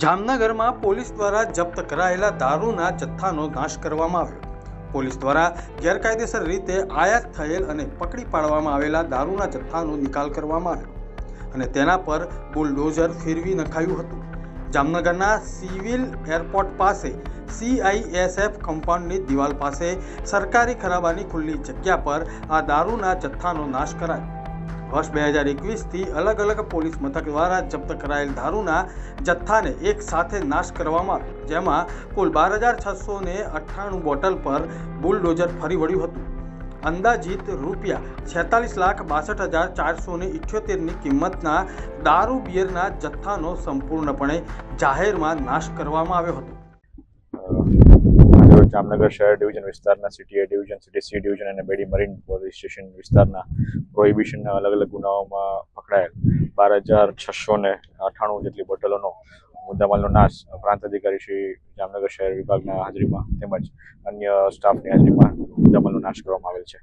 જામનગરમાં પોલીસ દ્વારા જપ્ત કરાયેલા દારૂના જથ્થાનો નાશ કરવામાં આવ્યો. પોલીસ દ્વારા ગેરકાયદેસર રીતે આયાત થયેલ અને પકડી પાડવામાં આવેલા દારૂના જથ્થાનો નિકાલ કરવામાં આવ્યો અને તેના પર બુલડોઝર ફેરવી નખાયું હતું. જામનગરના સિવિલ એરપોર્ટ પાસે સીઆઈએસએફ કમ્પાઉન્ડની દિવાલ પાસે સરકારી ખરાબાની ખુલ્લી જગ્યા પર આ દારૂના જથ્થાનો નાશ કરાયો. વર્ષ બે હજાર એકવીસથી અલગ અલગ પોલીસ મથક દ્વારા જપ્ત કરાયેલ દારૂના જથ્થાને એક સાથે નાશ કરવામાં આવ્યો, જેમાં કુલ બાર હજાર છસો ને અઠ્ઠાણું બોટલ પર બુલડોઝર ફરી વળ્યું હતું. અંદાજિત રૂપિયા છેતાલીસ લાખ બાસઠ હજાર ચારસો ને ઇઠ્યોતેરની કિંમતના દારૂ બિયરના જથ્થાનો સંપૂર્ણપણે જાહેરમાં નાશ કરવામાં આવ્યો હતો. જામનગર શહેર ડિવિઝન વિસ્તારના, city A division, city C division અને બેડી મરીન પોલીસ સ્ટેશન વિસ્તારના પ્રોહિબિશનના અલગ અલગ ગુનાઓમાં પકડાયેલ. બાર હજાર છસો ને અઠાણું જેટલી બોટલોનો મુદ્દામાલનો નાશ પ્રાંત અધિકારી શ્રી જામનગર શહેર વિભાગના હાજરીમાં તેમજ અન્ય સ્ટાફની હાજરીમાં મુદ્દામાલનો નાશ કરવામાં આવેલ છે.